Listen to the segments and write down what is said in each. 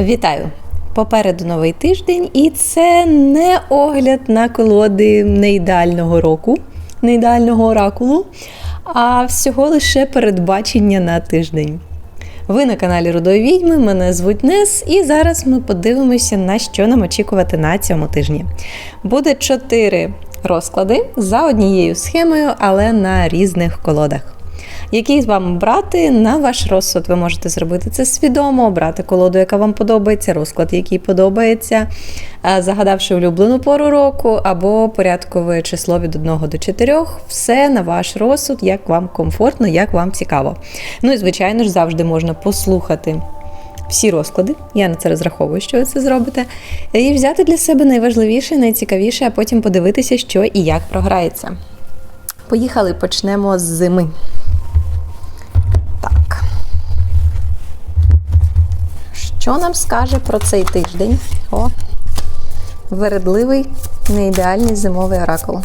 Вітаю! Попереду новий тиждень, і це не огляд на колоди неідеального року, неідеального оракулу, а всього лише передбачення на тиждень. Ви на каналі Рудої Відьми, мене звуть Нес, і зараз ми подивимося, на що нам очікувати на цьому тижні. Буде чотири розклади за однією схемою, але на різних колодах. Який з вами брати на ваш розсуд? Ви можете зробити це свідомо, обрати колоду, яка вам подобається, розклад, який подобається, е, загадавши улюблену пору року, або порядкове число від 1 до 4. Все на ваш розсуд, як вам комфортно, як вам цікаво. Ну і звичайно ж, завжди можна послухати. Всі розклади, я на це розраховую, що ви це зробите, і взяти для себе найважливіше, найцікавіше, а потім подивитися, що і як програється. Поїхали, почнемо з зими. Що нам скаже про цей тиждень? О, вередливий, неідеальний зимовий оракул.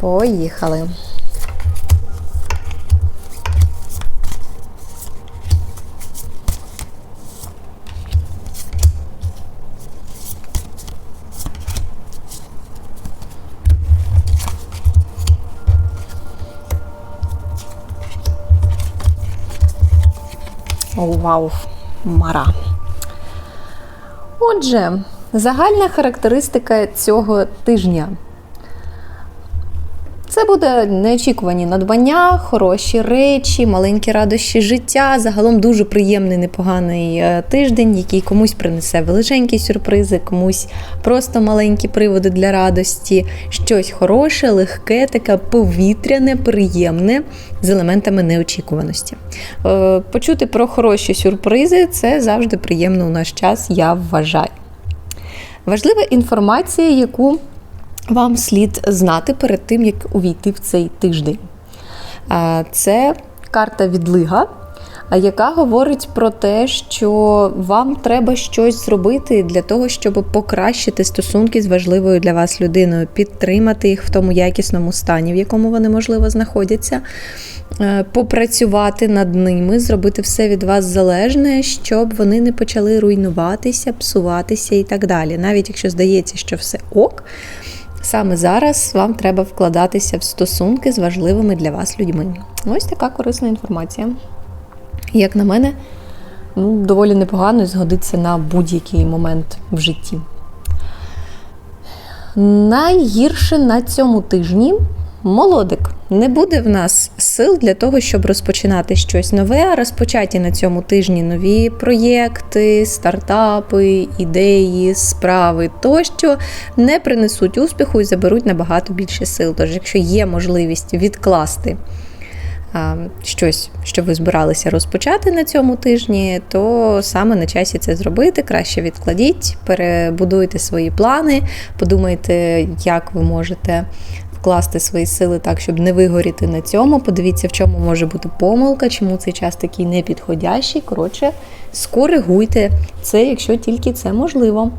Поїхали. Мара. Отже, загальна характеристика цього тижня. Це буде неочікувані надбання, хороші речі, маленькі радощі життя. Загалом дуже приємний, непоганий е, тиждень, який комусь принесе величенькі сюрпризи, комусь просто маленькі приводи для радості. Щось хороше, легке, таке повітряне, приємне з елементами неочікуваності. Е, Почути про хороші сюрпризи це завжди приємно у наш час, я вважаю. Важлива інформація, яку вам слід знати перед тим, як увійти в цей тиждень. Е, Це карта відлига, е, яка говорить про те, що вам треба щось зробити для того, щоб покращити стосунки з важливою для вас людиною, підтримати їх в тому якісному стані, в якому вони, можливо, знаходяться. е, Попрацювати над ними, зробити все від вас залежне, щоб вони не почали руйнуватися, псуватися і так далі. Навіть якщо здається, що все ок, Саме зараз вам треба вкладатися в стосунки з важливими для вас людьми. Ось така корисна інформація. Як на мене, ну, доволі непогано згодиться на будь-який момент в житті. Найгірше на цьому тижні молодик. Не буде в нас сил для того, щоб розпочинати щось нове, а розпочаті на цьому тижні нові проєкти, стартапи, ідеї, справи тощо не принесуть успіху і заберуть набагато більше сил. Тож, якщо є можливість відкласти щось, що ви збиралися розпочати на цьому тижні, то саме на часі це зробити. Краще відкладіть, перебудуйте свої плани, подумайте, як ви можете вкласти свої сили так, щоб не вигоріти на цьому. Подивіться, в чому може бути помилка, чому цей час такий непідходящий. Коротше, скоригуйте це, якщо тільки це можливо.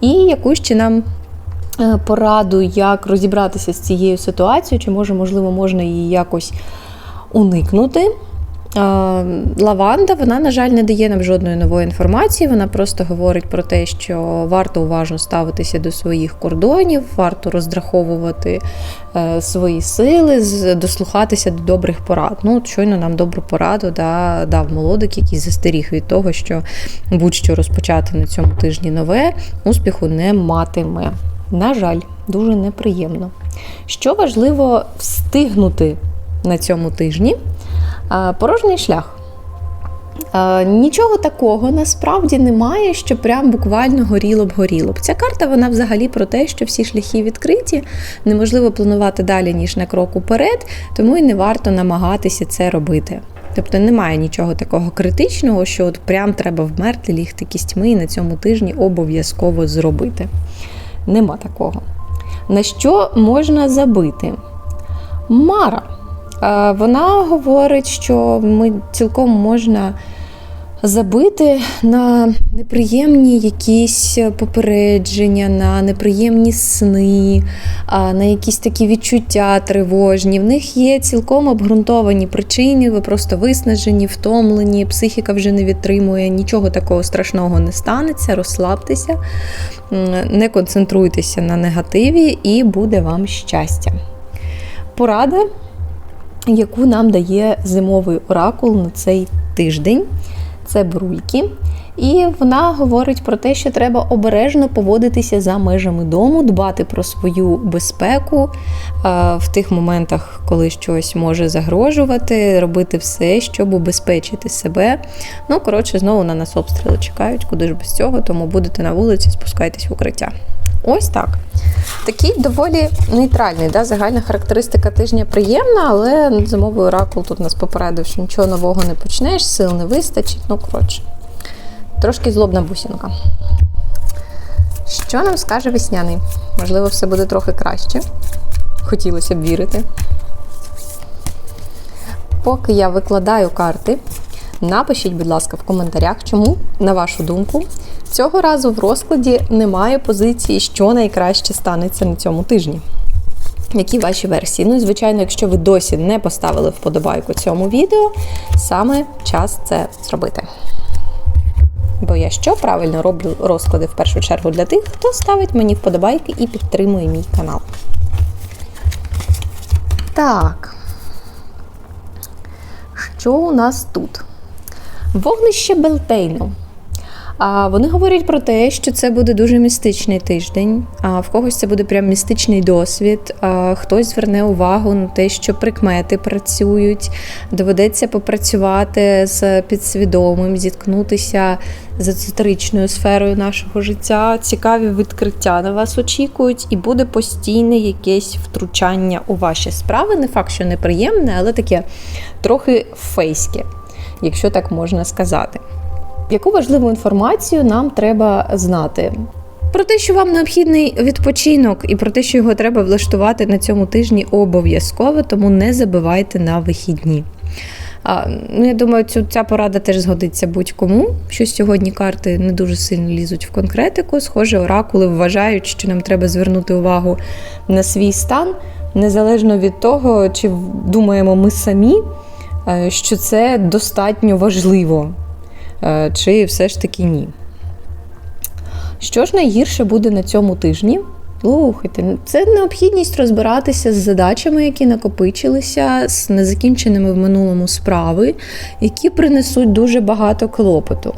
І якусь чи нам е, пораду, як розібратися з цією ситуацією, чи може, можливо, можна її якось уникнути. Лаванда, вона, на жаль, не дає нам жодної нової інформації. Вона просто говорить про те, що варто уважно ставитися до своїх кордонів, варто розраховувати е, свої сили, дослухатися до добрих порад. Ну, от щойно нам добру пораду да, дав молодик, який застеріг від того, що будь-що розпочати на цьому тижні нове, успіху не матиме. На жаль, дуже неприємно. Що важливо встигнути на цьому тижні? А, Порожній шлях. Нічого такого насправді немає, що прям буквально горіло б горіло б. Ця карта вона взагалі про те, що всі шляхи відкриті, неможливо планувати далі, ніж на крок уперед, тому і не варто намагатися це робити. Тобто немає нічого такого критичного, що от прям треба вмерти, лігти кістьми і на цьому тижні обов'язково зробити. Нема такого. На що можна забити? Мара. Вона говорить, що ми цілком можна забити на неприємні якісь попередження, на неприємні сни, на якісь такі відчуття тривожні. В них є цілком обґрунтовані причини, ви просто виснажені, втомлені, психіка вже не відтримує, нічого такого страшного не станеться, розслабтеся, не концентруйтеся на негативі, і буде вам щастя. Порада, яку нам дає зимовий оракул на цей тиждень це брульки. І вона говорить про те, що треба обережно поводитися за межами дому, дбати про свою безпеку в тих моментах, коли щось може загрожувати, робити все, щоб убезпечити себе. Ну, коротше, знову на нас обстріли чекають, куди ж без цього, тому будете на вулиці, спускайтесь в укриття. Ось так. Такий доволі нейтральний, да? загальна характеристика тижня приємна, але зимовий оракул тут нас попередив, що нічого нового не почнеш, сил не вистачить. Ну, коротше, трошки злобна бусінка. Що нам скаже весняний? Можливо, все буде трохи краще. Хотілося б вірити. Поки я викладаю карти, напишіть, будь ласка, в коментарях, чому, на вашу думку, цього разу в розкладі немає позиції, що найкраще станеться на цьому тижні. Які ваші версії? Ну звичайно, якщо ви досі не поставили вподобайку цьому відео, саме час це зробити. Бо я що правильно роблю розклади в першу чергу для тих, хто ставить мені вподобайки і підтримує мій канал. Так. Що у нас тут? Вогнище Белтейну. А вони говорять про те, що це буде дуже містичний тиждень. А в когось це буде прям містичний досвід. А хтось зверне увагу на те, що прикмети працюють, доведеться попрацювати з підсвідомим, зіткнутися з езотеричною сферою нашого життя. Цікаві відкриття на вас очікують, і буде постійне якесь втручання у ваші справи. Не факт, що неприємне, але таке трохи фейське, якщо так можна сказати. Яку важливу інформацію нам треба знати? Про те, що вам необхідний відпочинок, і про те, що його треба влаштувати на цьому тижні обов'язково, тому не забивайте на вихідні. А, ну, Я думаю, цю, ця порада теж згодиться будь-кому. Що сьогодні карти не дуже сильно лізуть в конкретику. Схоже, оракули вважають, що нам треба звернути увагу на свій стан, незалежно від того, чи думаємо ми самі, що це достатньо важливо. Е, чи все ж таки ні. Що ж найгірше буде на цьому тижні? Слухайте, це необхідність розбиратися з задачами, які накопичилися, з незакінченими в минулому справи, які принесуть дуже багато клопоту.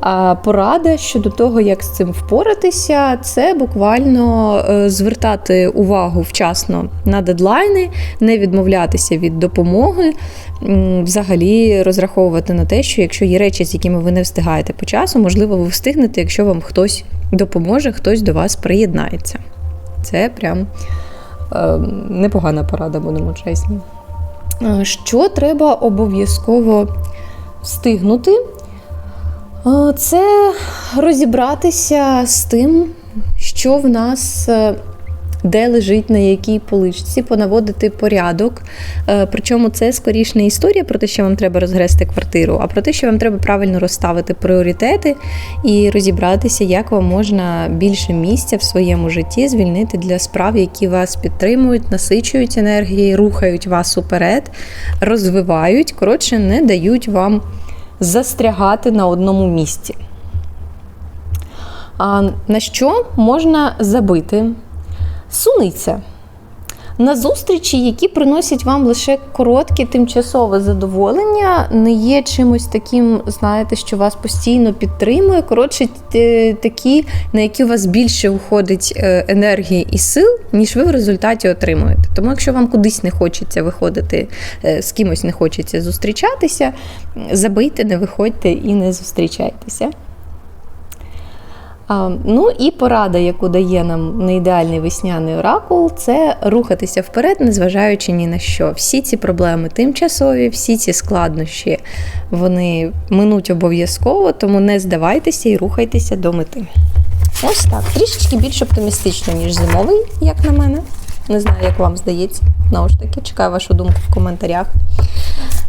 А порада щодо того, як з цим впоратися, це буквально е, звертати увагу вчасно на дедлайни, не відмовлятися від допомоги, взагалі розраховувати на те, що якщо є речі, з якими ви не встигаєте по часу, можливо, ви встигнете, якщо вам хтось допоможе, хтось до вас приєднається. Це прям е, непогана порада, будемо чесні. Е, що треба обов'язково встигнути? Це розібратися з тим, що в нас е, де лежить на якій поличці, понаводити порядок. Е, причому це скоріш не історія про те, що вам треба розгрести квартиру, а про те, що вам треба правильно розставити пріоритети і розібратися, як вам можна більше місця в своєму житті звільнити для справ, які вас підтримують, насичують енергією, рухають вас уперед, розвивають, коротше, не дають вам застрягати на одному місці. На що можна забити? Суниця. На зустрічі, які приносять вам лише коротке тимчасове задоволення, не є чимось таким, знаєте, що вас постійно підтримує. Коротше, такі, на які у вас більше уходить е, енергії і сил, ніж ви в результаті отримуєте. Тому, якщо вам кудись не хочеться виходити, е, з кимось не хочеться зустрічатися, забийте, не виходьте і не зустрічайтеся. Ну і порада, яку дає нам неідеальний весняний оракул, це рухатися вперед, незважаючи ні на що. Всі ці проблеми тимчасові, всі ці складнощі вони минуть обов'язково, тому не здавайтеся і рухайтеся до мети. Ось так. Трішечки більш оптимістично, ніж зимовий, як на мене. Не знаю, як вам здається. Знову ж таки, чекаю вашу думку в коментарях.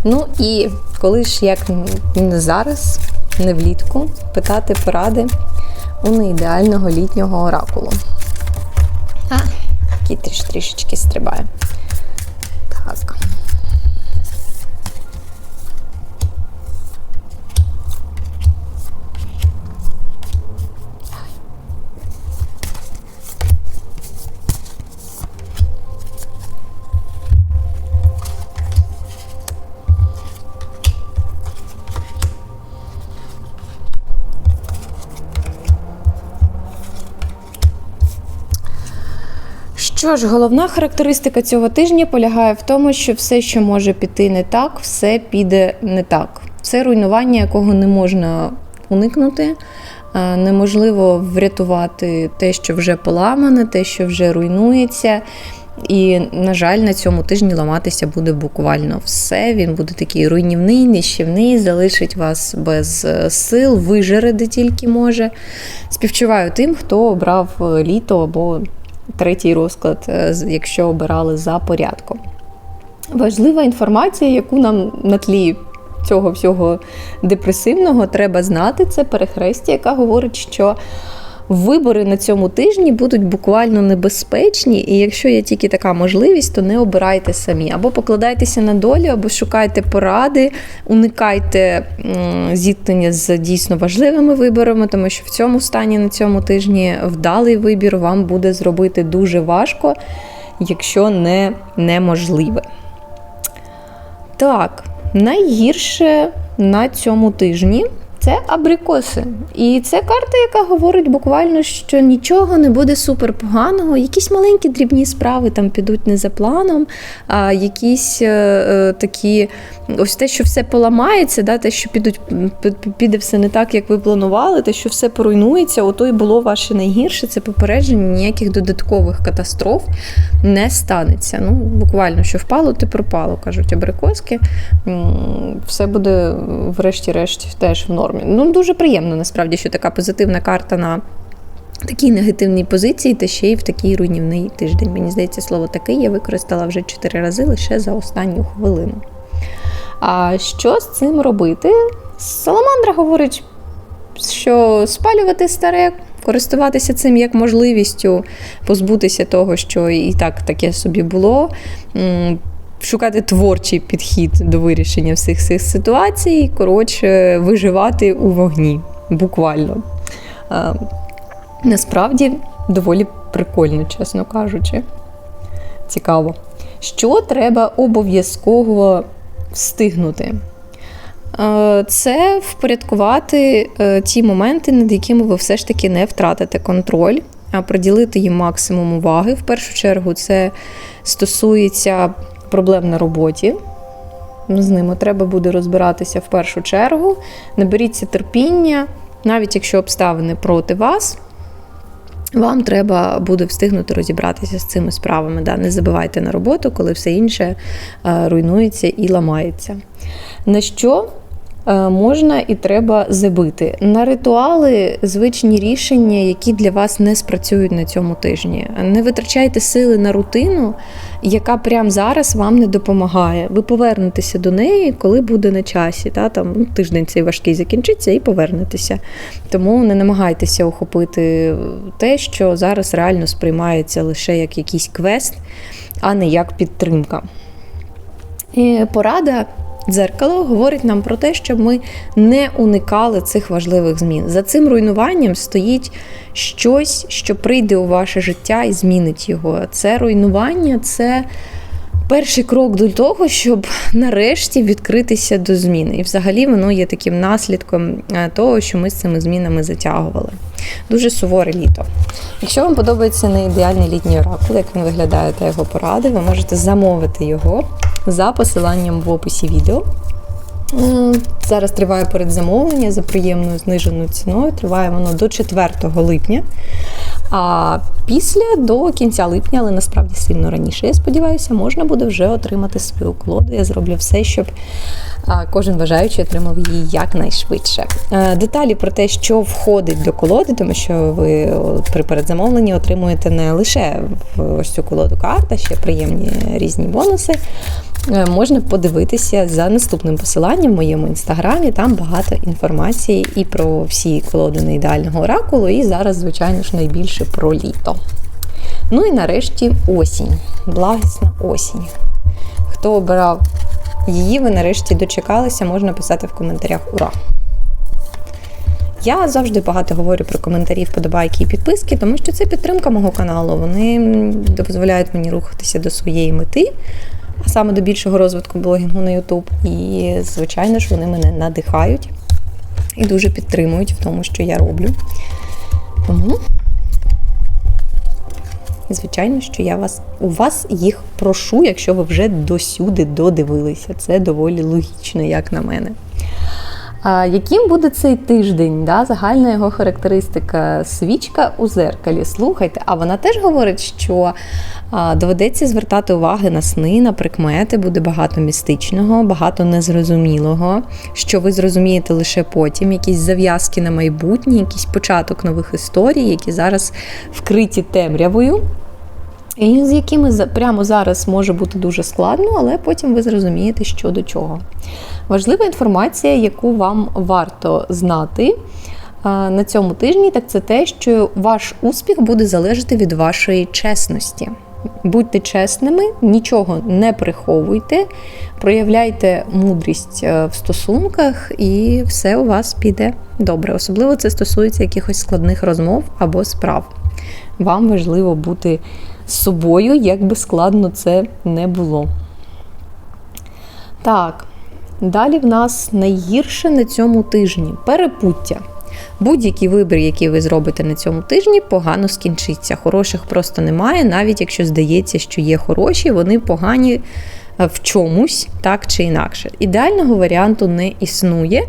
Ну і коли ж як не зараз не влітку питати поради у неідеального літнього оракулу. А, який трішечки стрибає. Так. Що ж, головна характеристика цього тижня полягає в тому, що все, що може піти не так, все піде не так. Це руйнування, якого не можна уникнути. Е, Неможливо врятувати те, що вже поламане, те, що вже руйнується. І, на жаль, на цьому тижні ламатися буде буквально все. Він буде такий руйнівний, нищівний, залишить вас без е, сил, вижере де тільки може. Співчуваю тим, хто обрав е, літо або третій розклад, е, якщо обирали за порядком. Важлива інформація, яку нам на тлі цього всього депресивного треба знати, це перехрестя, яка говорить, що вибори на цьому тижні будуть буквально небезпечні, і якщо є тільки така можливість, то не обирайте самі. Або покладайтеся на долю, або шукайте поради, уникайте зіткнення з дійсно важливими виборами, тому що в цьому стані на цьому тижні вдалий вибір вам буде зробити дуже важко, якщо не неможливе. Так, найгірше на цьому тижні це абрикоси. І це карта, яка говорить буквально, що нічого не буде супер поганого. Якісь маленькі дрібні справи там підуть не за планом, а якісь е, е, такі, ось те, що все поламається, да, те, що підуть, пі- пі- піде все не так, як ви планували, те, що все поруйнується, ото і було ваше найгірше. Це попередження, ніяких додаткових катастроф не станеться. Ну, буквально, що впало, ти пропало, кажуть абрикоски. Все буде, врешті-решт, теж в нормі. Ну, дуже приємно, насправді, що така позитивна карта на такій негативній позиції, та ще й в такий руйнівний тиждень. Мені здається, слово такий я використала вже чотири рази лише за останню хвилину. А що з цим робити? Саламандра говорить, що спалювати старе, користуватися цим як можливістю, позбутися того, що і так таке собі було. Шукати творчий підхід до вирішення всіх цих ситуацій, коротше, виживати у вогні, буквально. А, насправді доволі прикольно, чесно кажучи. Цікаво. Що треба обов'язково встигнути? Е, Це впорядкувати е, ті моменти, над якими ви все ж таки не втратите контроль, а приділити їм максимум уваги. В першу чергу, це стосується проблем на роботі. З ними треба буде розбиратися в першу чергу. Наберіться терпіння, навіть якщо обставини проти вас. Вам треба буде встигнути розібратися з цими справами. Да? Не забивайте на роботу, коли все інше е, руйнується і ламається. На що можна і треба забити? На ритуали, звичні рішення, які для вас не спрацюють на цьому тижні. Не витрачайте сили на рутину, яка прямо зараз вам не допомагає. Ви повернетеся до неї, коли буде на часі. Та? Там, ну, тиждень цей важкий закінчиться і повернетеся. Тому не намагайтеся охопити те, що зараз реально сприймається лише як якийсь квест, а не як підтримка. І порада дзеркало говорить нам про те, щоб ми не уникали цих важливих змін. За цим руйнуванням стоїть щось, що прийде у ваше життя і змінить його. Це руйнування, це перший крок до того, щоб нарешті відкритися до зміни. І взагалі воно є таким наслідком е, того, що ми з цими змінами затягували. Дуже суворе літо. Якщо вам подобається не ідеальний літній оракул, як він виглядає та його поради, ви можете замовити його за посиланням в описі відео. М, Зараз триває передзамовлення за приємною зниженою ціною. Триває воно до 4 липня. А після до кінця липня, але насправді сильно раніше, я сподіваюся, можна буде вже отримати свою колоду. Я зроблю все, щоб кожен бажаючий отримав її якнайшвидше. Е, Деталі про те, що входить до колоди, тому що ви при передзамовленні отримуєте не лише ось цю колоду карт, а ще приємні різні бонуси. Е, можна подивитися за наступним посиланням в моєму інстаграмі. Там багато інформації і про всі колоди неідеального оракулу, і зараз, звичайно ж, найбільше про літо. Ну і нарешті осінь. Благісна осінь. Хто обирав її, ви нарешті дочекалися, можна писати в коментарях Ура! Я завжди багато говорю про коментарі, вподобайки і підписки, тому що це підтримка мого каналу. Вони дозволяють мені рухатися до своєї мети, а саме до більшого розвитку блогінгу на YouTube. І, звичайно ж, вони мене надихають і дуже підтримують в тому, що я роблю. Тому, звичайно, що я вас у вас їх прошу, якщо ви вже досюди додивилися. Це доволі логічно, як на мене. Яким буде цей тиждень? Да? Загальна його характеристика свічка у зеркалі. Слухайте, а вона теж говорить, що доведеться звертати уваги на сни, на прикмети, буде багато містичного, багато незрозумілого, що ви зрозумієте лише потім, якісь зав'язки на майбутнє, якийсь початок нових історій, які зараз вкриті темрявою. І з якими прямо зараз може бути дуже складно, але потім ви зрозумієте, що до чого. Важлива інформація, яку вам варто знати на цьому тижні, так це те, що ваш успіх буде залежати від вашої чесності. Будьте чесними, нічого не приховуйте, проявляйте мудрість е, в стосунках, і все у вас піде добре. Особливо це стосується якихось складних розмов або справ. Вам важливо бути собою, як би складно це не було. Так, далі в нас найгірше на цьому тижні перепуття. Будь-який вибір, який ви зробите на цьому тижні, погано скінчиться. Хороших просто немає, навіть якщо здається, що є хороші, вони погані е, в чомусь, так чи інакше. Ідеального варіанту не існує,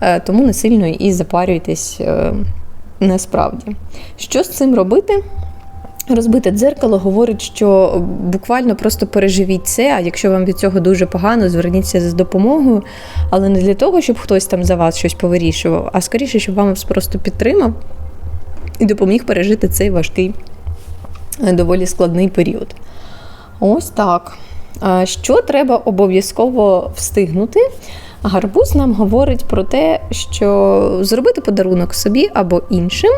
е, тому не сильно і запарюйтесь е, насправді. Що з цим робити? Розбите дзеркало говорить, що буквально просто переживіть це. А якщо вам від цього дуже погано, зверніться за допомогою, але не для того, щоб хтось там за вас щось повирішував, а скоріше, щоб вам просто підтримав і допоміг пережити цей важкий, е, доволі складний період. Ось так. Що треба обов'язково встигнути? Гарбуз нам говорить про те, що зробити подарунок собі або іншим,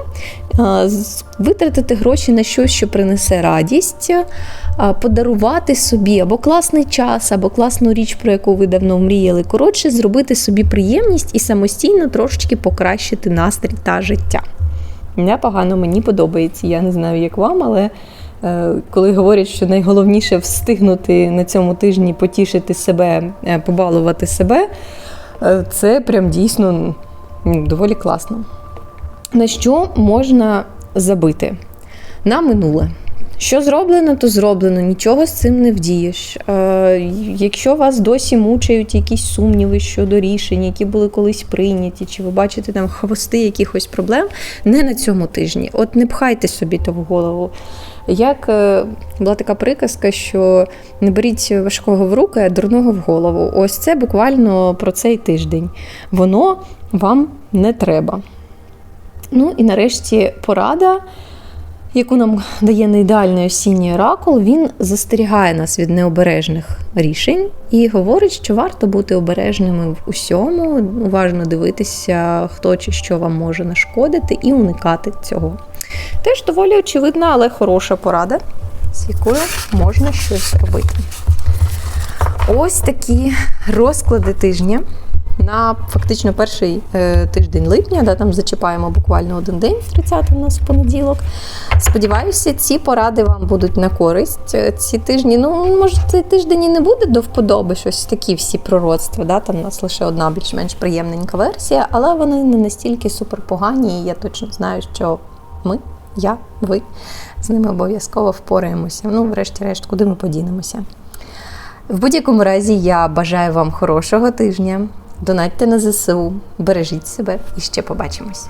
витратити гроші на щось, що принесе радість, подарувати собі або класний час, або класну річ, про яку ви давно мріяли. Коротше, зробити собі приємність і самостійно трошечки покращити настрій та життя. Непогано мені подобається. Я не знаю, як вам, але коли говорять, що найголовніше встигнути на цьому тижні потішити себе, е, побалувати себе, е, це прям дійсно доволі класно. На що можна забити? На минуле. Що зроблено, то зроблено, нічого з цим не вдієш. Е, якщо вас досі мучають якісь сумніви щодо рішень, які були колись прийняті, чи ви бачите там хвости якихось проблем, не на цьому тижні. От не пхайте собі то в голову. Як е, була така приказка, що не беріть важкого в руки, а дурного в голову. Ось це буквально про цей тиждень. Воно вам не треба. Ну і нарешті порада, яку нам дає неідеальний осінній оракул, він застерігає нас від необережних рішень і говорить, що варто бути обережними в усьому, уважно дивитися, хто чи що вам може нашкодити, і уникати цього. Теж доволі очевидна, але хороша порада, з якою можна щось робити. Ось такі розклади тижня на фактично перший е, тиждень липня, да, там зачіпаємо буквально один день, 30 у нас в понеділок. Сподіваюся, ці поради вам будуть на користь. Е, Ці тижні, ну може, цей тиждень і не буде до вподоби щось такі всі пророцтва. Да? Там у нас лише одна більш-менш приємненька версія, але вони не настільки суперпогані, і я точно знаю, що ми, я, ви з ними обов'язково впораємося. Ну, врешті-решт, куди ми подінемося. В будь-якому разі я бажаю вам хорошого тижня. Донатьте на ЗСУ, бережіть себе і ще побачимось.